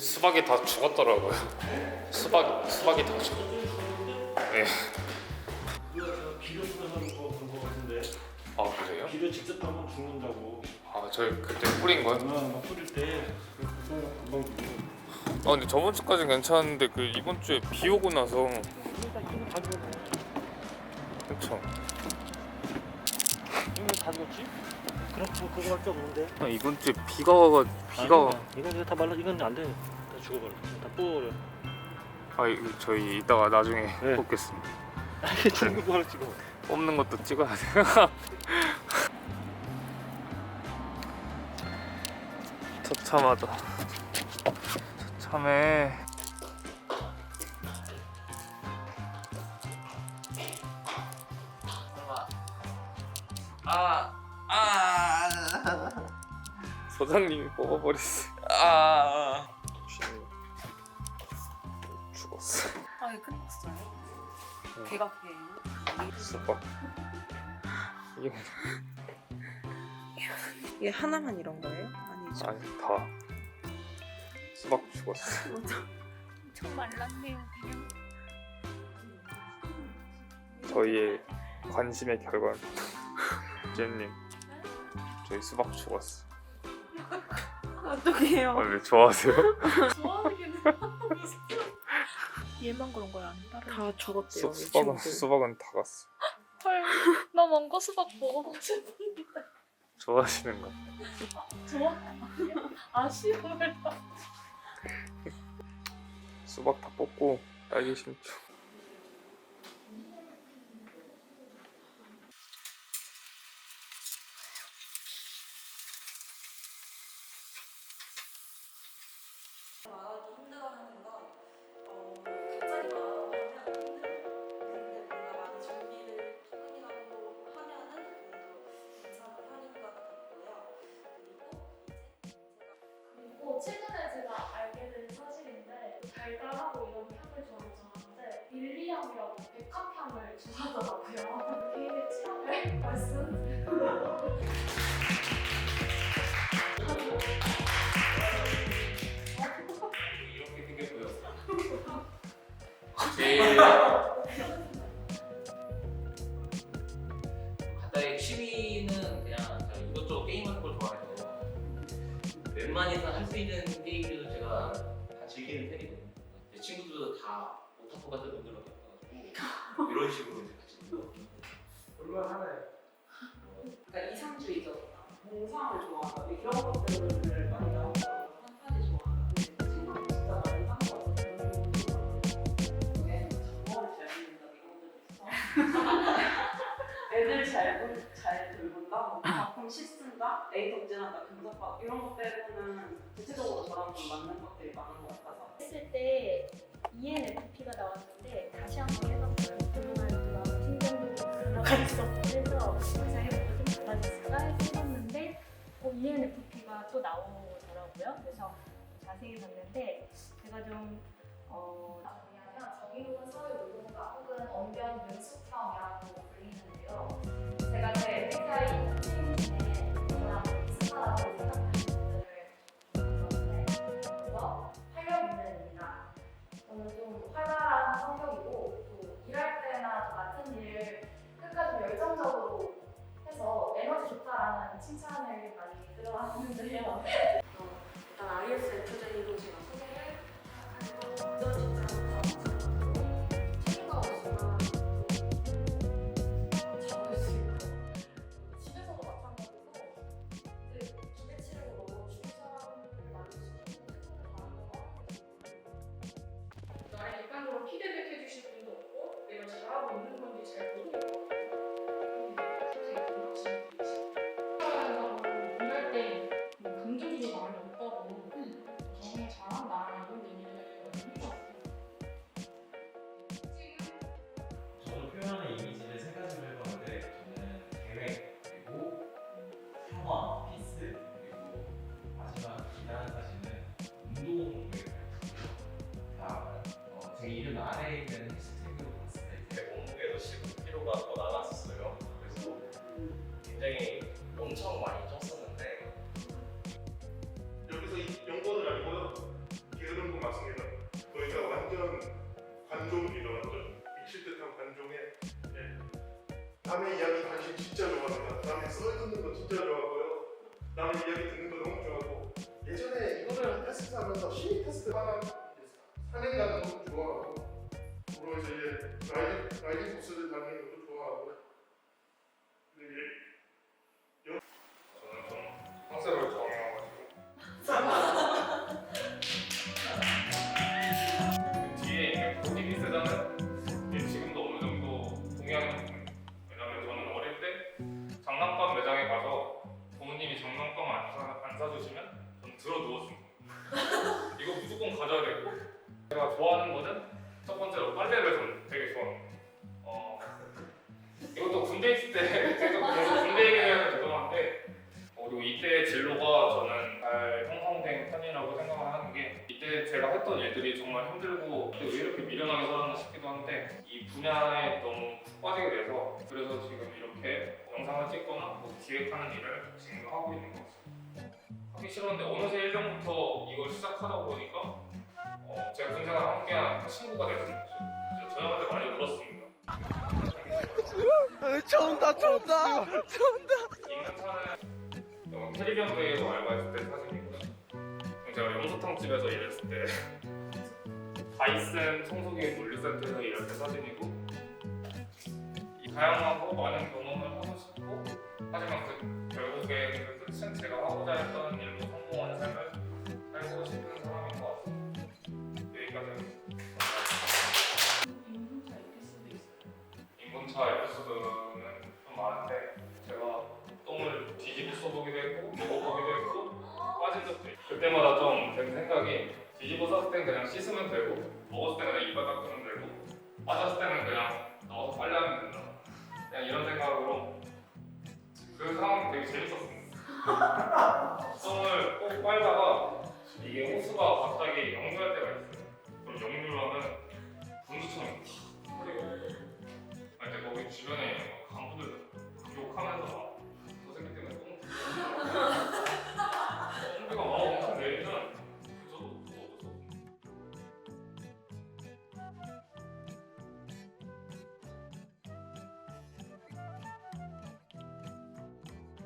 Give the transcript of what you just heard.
수박이 다 죽었더라고요. 수박 수박이 다 죽. 예. 비료 뿌려서 그런 거 같은데 아 그래요? 비료 직접 하면 죽는다고 아 저희 그때 뿌린 거요? 아, 막 뿌릴 때 그거 금방 죽어 아 근데 저번 주까지 괜찮은데 그 이번 주에 비 오고 나서 일단 다 그쵸. 이거 다 죽었지? 그렇죠 그거 할적 없는데 아, 이번 주에 비가 와가 비가 와. 아니야. 이건 이거 다 말라 이건 안돼 다 죽어버려 다 뽑아버려 아 이거 저희 이따가 나중에 네. 뽑겠습니다. 이게 죽는 거를 찍어 뽑는 것도 찍어야 돼요. 처참하다. 처참해. 아, 아. 소장님이 뽑아버렸어. 아. 아, 이게 끝났어요? 네. 개각이에요? 수박. 이게 하나만 이런 거예요? 아니죠? 아니 다 수박 죽었어. 엄청 말랐네요, 그냥. 저희의 관심의 결과. 잼님, 저희 수박 죽었어. 어떡해요? 아, 왜 좋아하세요? 좋아하기는 얘만 그런 거야 아니 다른 다 죽었대요, 수, 이 수박은 친구들. 수박은 다 갔어. 헐, 나 망고 수박 먹어보고 싶은데 좋아하시는 거. 좋아? 아쉬워요 수박 다 뽑고 딸기 심죠. 달달하고 이런 향을 저는 좋아하는데 밀리향이라고 백합향을 좋아하더라고요 개인의 취향을 말씀 이렇게 생겼고요. 간단히 취미는 그냥 제가 이것저것 게임하는 걸 좋아해서 웬만해서 할 수 있는 게임들도 제가 다 즐기는 편 오타쿠 같은 놈들로 가가지고 이런 식으로 이제 같이 놀고 얼마나 하나요? 그러니까 이상주의적 몽상을 좋아하고 이런 것들을 많이 나오고 판타지 좋아하는데 생각 진짜 많이 한것 같아요. 그게 잠먹을 잘 먹는다 이런 것도 있어. 애들 잘, 본- 잘 돌본다, 뭐 작품 씻는다, 에이 덕진한다, 금사빠 이런 것 빼고는 대체적으로 저랑 좀 맞는 것들이 많은 것 같아서. 했을 때 ENFP 그래서 의사 해보고 좀 달라졌을까 해봤는데 어, ENFP가 또 나오더라고요. 그래서 자세히 봤는데 제가 좀 어, 뭐냐면 정의로운 사회 운동가 혹은 언변 능숙형이라고 불리는데요. 제가 제 MBTI 팀 중에 저랑 비슷하다고 생각하는 분들을 우선 활력 있는 인간. 저는 좀 활발한 성격이고 끝까지 열정적으로 해서 에너지 좋다라는 칭찬을 많이 들어왔는데요. 일단 ISFJ로 제가 소 좋아하고 그리고 이제 라이딩 라이딩 코스를 다니는 것도 좋아하고 근데 예, 저는 좀 컨셉을 정해가지고 그 뒤에 있는 코디비스장은 지금도 어느 정도 부분이에요. 왜냐면 저는 어릴 때 장난감 매장에 가서 부모님이 장난감 안, 사, 안 사주시면 저는 들어 누웠습니다. 이거 무조건 가져야 되고 제가 좋아하는 거는 첫 번째로 빨래를 저는 되게 좋아합니다. 어, 이것도 군대 있을 때 계속 계속 군대 얘기해서 죄송한데 어, 그리고 이때 진로가 저는 잘 형성된 편이라고 생각을 하는 게 이때 제가 했던 일들이 정말 힘들고 왜 이렇게 미련하게 살았나 싶기도 한데 이 분야에 너무 푹 빠지게 돼서 그래서 지금 이렇게 영상을 찍거나 뭐 기획하는 일을 지금 하고 있는 것 같습니다. 하기 싫었는데 어느새 1년부터 이걸 시작하다 보니까 어, 제가 군생활 함께한 친구가 됐습니다. 저 형한테 많이 울었습니다. 처음다 처음다. 인간차는 어, 테리비언드에서 알바했을 때 사진이고요. 제가 염소탕 집에서 일했을 때 다이슨 청소기 물류센터에서 일할 때 사진이고 이 다양하고 많은 경험을 하고 싶고 하지만 그 결국에 그 끝은 제가 하고자 했던 일로 성공하는 삶을 살고 싶은 사람인 것 같습니다. 있어요. 인문차 에피소드는 좀 많은데 제가 똥을 뒤집어 써보기도 했고 먹어보기도 했고 빠진 적도 있고 그때마다 좀 든 생각이 뒤집어 썼을 땐 그냥 씻으면 되고 먹었을 때 그냥 이빨 닦으면 되고 빠졌을 때는 그냥 넣어서 빨래하면 된다 그냥 이런 생각으로 그 상황이 되게 재밌었습니다 똥을 꼭 빨다가 이게 호수가 갑자기 역류할 때가 역류하면 분수처럼 탁 그리고 아, 이제 거기 주변에 있는 간부들 욕하면서